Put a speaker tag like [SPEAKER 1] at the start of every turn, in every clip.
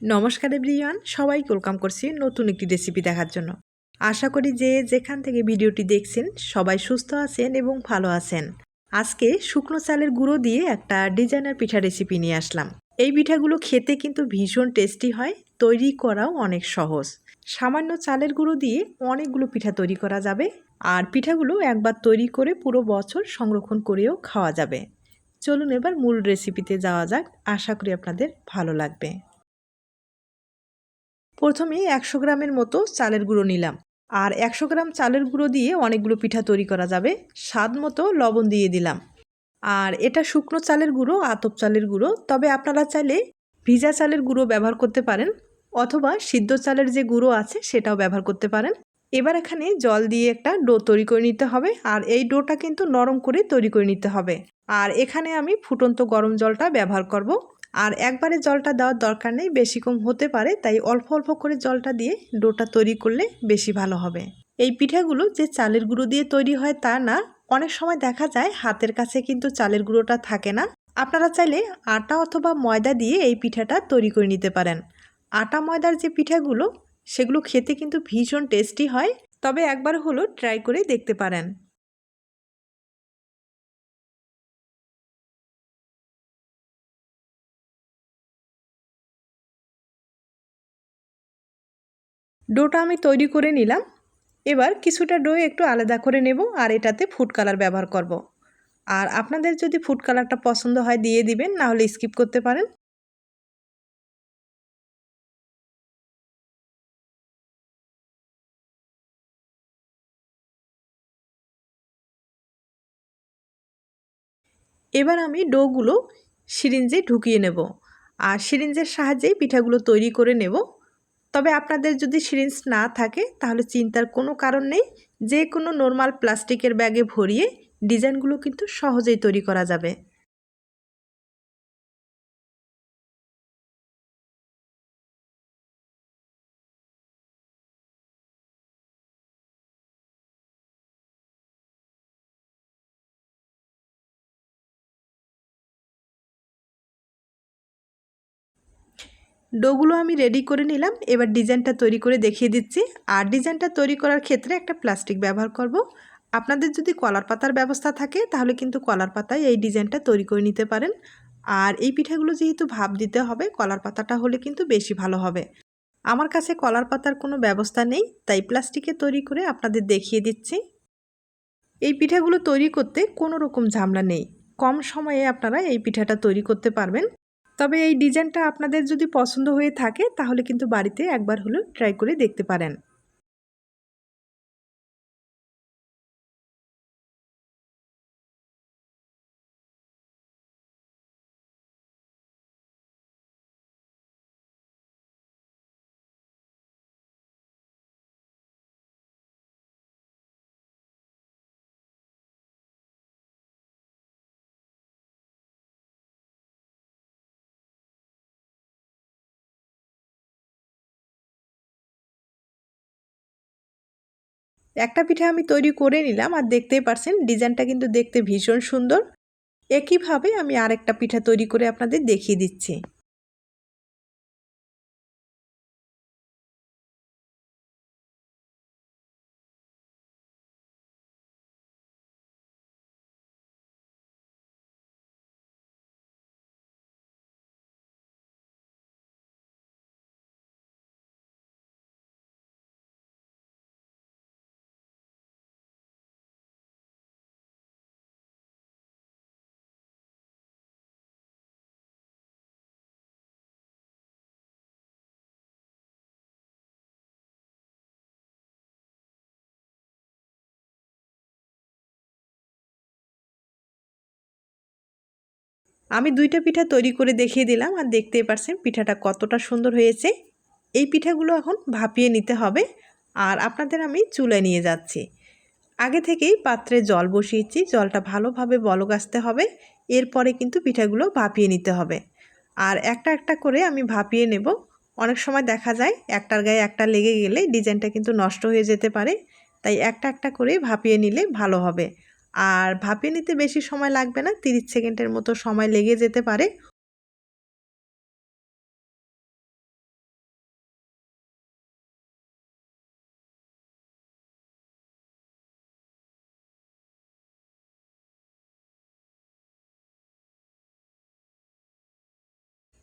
[SPEAKER 1] নমস্কার এভরিওয়ান সবাই ওয়েলকাম করছি নতুন একটি রেসিপি দেখার জন্য। আশা করি যে যেখান থেকে ভিডিওটি দেখছেন, সবাই সুস্থ আছেন এবং ভালো আছেন। আজকে শুকনো চালের গুঁড়ো দিয়ে একটা ডিজাইনার পিঠা রেসিপি নিয়ে আসলাম। এই পিঠাগুলো খেতে কিন্তু ভীষণ টেস্টি হয়, তৈরি করাও অনেক সহজ। সামান্য চালের গুঁড়ো দিয়ে অনেকগুলো পিঠা তৈরি করা যাবে আর পিঠাগুলো একবার তৈরি করে পুরো বছর সংরক্ষণ করেও খাওয়া যাবে। চলুন এবার মূল রেসিপিতে যাওয়া যাক, আশা করি আপনাদের ভালো লাগবে। প্রথমে একশো গ্রামের মতো চালের গুঁড়ো নিলাম। আর একশো গ্রাম চালের গুঁড়ো দিয়ে অনেকগুলো পিঠা তৈরি করা যাবে। স্বাদ মতো লবণ দিয়ে দিলাম। আর এটা শুকনো চালের গুঁড়ো, আতপ চালের গুঁড়ো। তবে আপনারা চাইলে ভিজা চালের গুঁড়ো ব্যবহার করতে পারেন অথবা সিদ্ধ চালের যে গুঁড়ো আছে সেটাও ব্যবহার করতে পারেন। এবার এখানে জল দিয়ে একটা ডো তৈরি করে নিতে হবে। আর এই ডোটা কিন্তু নরম করে তৈরি করে নিতে হবে। আর এখানে আমি ফুটন্ত গরম জলটা ব্যবহার করব। আর একবারে জলটা দেওয়ার দরকার নেই, বেশি কম হতে পারে, তাই অল্প অল্প করে জলটা দিয়ে ডোটা তৈরি করলে বেশি ভালো হবে। এই পিঠাগুলো যে চালের গুঁড়ো দিয়ে তৈরি হয় তা না, অনেক সময় দেখা যায় হাতের কাছে কিন্তু চালের গুঁড়োটা থাকে না। আপনারা চাইলে আটা অথবা ময়দা দিয়ে এই পিঠাটা তৈরি করে নিতে পারেন। আটা ময়দার যে পিঠাগুলো, সেগুলো খেতে কিন্তু ভীষণ টেস্টি হয়, তবে একবার হলো ট্রাই করে দেখতে পারেন। ডোটা আমি তৈরি করে নিলাম। এবার কিছুটা ডো একটু আলাদা করে নেব আর এটাতে ফুড কালার ব্যবহার করব। আর আপনাদের যদি ফুড কালারটা পছন্দ হয় দিয়ে দিবেন, না হলে স্কিপ করতে পারেন। এবার আমি ডোগুলো সিরিঞ্জে ঢুকিয়ে নেব। আর সিরিঞ্জের সাহায্যেই পিঠাগুলো তৈরি করে নেব। তবে আপনাদের যদি সিরিঞ্জ না থাকে, তাহলে চিন্তার কোনো কারণ নেই। যে কোনো নর্মাল প্লাস্টিকের ব্যাগে ভরিয়ে ডিজাইনগুলো কিন্তু সহজেই তৈরি করা যাবে। ডোগুলো আমি রেডি করে নিলাম। এবার ডিজাইনটা তৈরি করে দেখিয়ে দিচ্ছি। আর ডিজাইনটা তৈরি করার ক্ষেত্রে একটা প্লাস্টিক ব্যবহার করব। আপনাদের যদি কলার পাতার ব্যবস্থা থাকে, তাহলে কিন্তু কলার পাতায় এই ডিজাইনটা তৈরি করে নিতে পারেন। আর এই পিঠাগুলো যেহেতু ভাব দিতে হবে, কলার পাতাটা হলে কিন্তু বেশি ভালো হবে। আমার কাছে কলার পাতার কোনো ব্যবস্থা নেই, তাই প্লাস্টিকে তৈরি করে আপনাদের দেখিয়ে দিচ্ছি। এই পিঠাগুলো তৈরি করতে কোনো রকম ঝামেলা নেই। কম সময়ে আপনারা এই পিঠাটা তৈরি করতে পারবেন। তবে এই ডিজাইনটা আপনাদের যদি পছন্দ হয়ে থাকে, তাহলে কিন্তু বাড়িতে একবার হলেও ট্রাই করে দেখতে পারেন। একটা পিঠা আমি তৈরি করে নিলাম আর দেখতেই পারছেন, ডিজাইনটা কিন্তু দেখতে ভীষণ সুন্দর। একইভাবে আমি আরেকটা পিঠা তৈরি করে আপনাদের দেখিয়ে দিচ্ছি। আমি দুইটা পিঠা তৈরি করে দেখিয়ে দিলাম আর দেখতেই পারছেন পিঠাটা কতটা সুন্দর হয়েছে। এই পিঠাগুলো এখন ভাপিয়ে নিতে হবে আর আপনাদের আমি চুলে নিয়ে যাচ্ছি। আগে থেকেই পাত্রে জল বসিয়েছি, জলটা ভালোভাবে বলক আসতে হবে, এরপরে কিন্তু পিঠাগুলো ভাপিয়ে নিতে হবে। আর একটা একটা করে আমি ভাপিয়ে নেব। অনেক সময় দেখা যায় একটার গায়ে একটা লেগে গেলে ডিজাইনটা কিন্তু নষ্ট হয়ে যেতে পারে, তাই একটা একটা করে ভাপিয়ে নিলে ভালো হবে। আর ভাপিয়ে নিতে বেশি সময় লাগবে না 30 সেকেন্ডের মতো সময় লেগে যেতে পারে।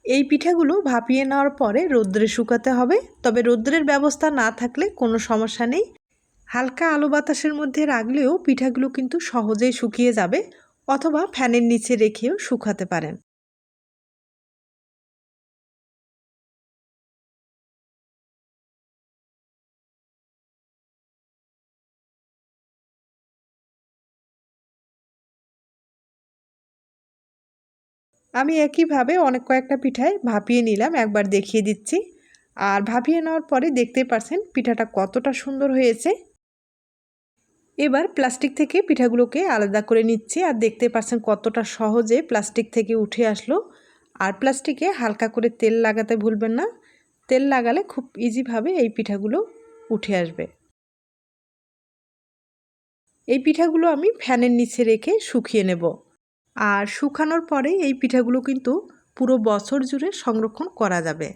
[SPEAKER 1] এই পিঠাগুলো ভাপিয়ে নেওয়ার পরে রোদ্রে শুকাতে হবে, তবে রোদ্রের ব্যবস্থা না থাকলে কোনো সমস্যা নেই। হালকা আলো বাতাসের মধ্যে রাখলেও পিঠাগুলো কিন্তু সহজেই শুকিয়ে যাবে অথবা ফ্যানের নিচে রেখেও শুকাতে পারেন। আমি একইভাবে অনেক কয়েকটা পিঠায় ভাপিয়ে নিলাম, একবার দেখিয়ে দিচ্ছি। আর ভাপিয়ে নেওয়ার পরে দেখতে পারছেন পিঠাটা কতটা সুন্দর হয়েছে। এবার প্লাস্টিক থেকে পিঠাগুলোকে আলাদা করে নিচ্ছি আর দেখতে পাচ্ছেন কতটা সহজে প্লাস্টিক থেকে উঠে আসলো। আর প্লাস্টিকে হালকা করে তেল লাগাতে ভুলবেন না। তেল লাগালে খুব ইজিভাবে এই পিঠাগুলো উঠে আসবে। এই পিঠাগুলো আমি ফ্যানের নিচে রেখে শুকিয়ে নেব। আর শুকানোর পরে এই পিঠাগুলো কিন্তু পুরো বছর জুড়ে সংরক্ষণ করা যাবে।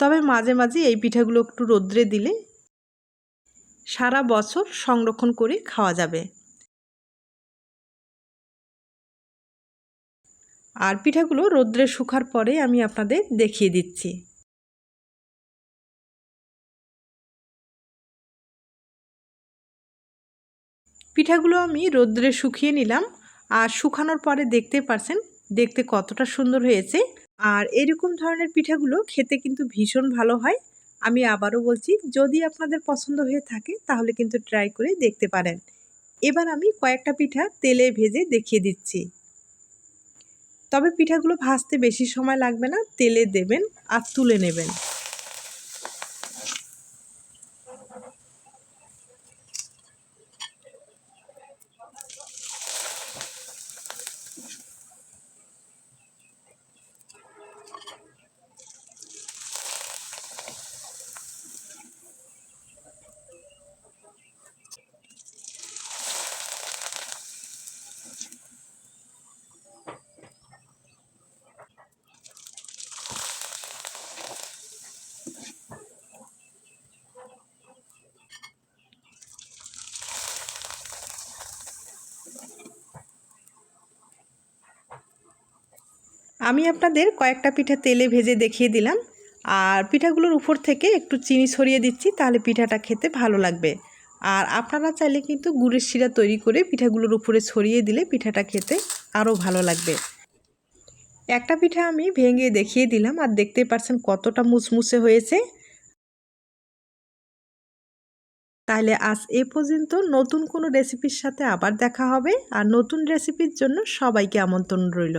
[SPEAKER 1] তবে মাঝে মাঝে এই পিঠাগুলো একটু রোদ্রে দিলে সারা বছর সংরক্ষণ করে খাওয়া যাবে। আর পিঠাগুলো রোদ্রে শুকার পরে আমি আপনাদের দেখিয়ে দিচ্ছি। পিঠাগুলো আমি রোদ্রে শুকিয়ে নিলাম। আর শুকানোর পরে দেখতে পারছেন, দেখতে কতটা সুন্দর হয়েছে। আর এরকম ধরনের পিঠাগুলো খেতে কিন্তু ভীষণ ভালো হয়। আমি আবারও বলছি, যদি আপনাদের পছন্দ হয়ে থাকে, তাহলে কিন্তু ট্রাই করে দেখতে পারেন। এবার আমি কয়েকটা পিঠা তেলে ভেজে দেখিয়ে দিচ্ছি। তবে পিঠাগুলো ভাজতে বেশি সময় লাগবে না, তেলে দেবেন আর তুলে নেবেন। আমি আপনাদের কয়েকটা পিঠা তেলে ভেজে দেখিয়ে দিলাম। আর পিঠাগুলোর উপর থেকে একটু চিনি ছড়িয়ে দিচ্ছি, তাহলে পিঠাটা খেতে ভালো লাগবে। আর আপনারা চাইলে কিন্তু গুড়ের শিরা তৈরি করে পিঠাগুলোর উপরে ছড়িয়ে দিলে পিঠাটা খেতে আরও ভালো লাগবে। একটা পিঠা আমি ভেঙে দেখিয়ে দিলাম, আর দেখতে পাচ্ছেন কতটা মুচমুচে হয়েছে। তাহলে আজ এ পর্যন্ত নতুন কোনো রেসিপির সাথে আবার দেখা হবে, আর নতুন রেসিপির জন্য সবাইকে আমন্ত্রণ রইল।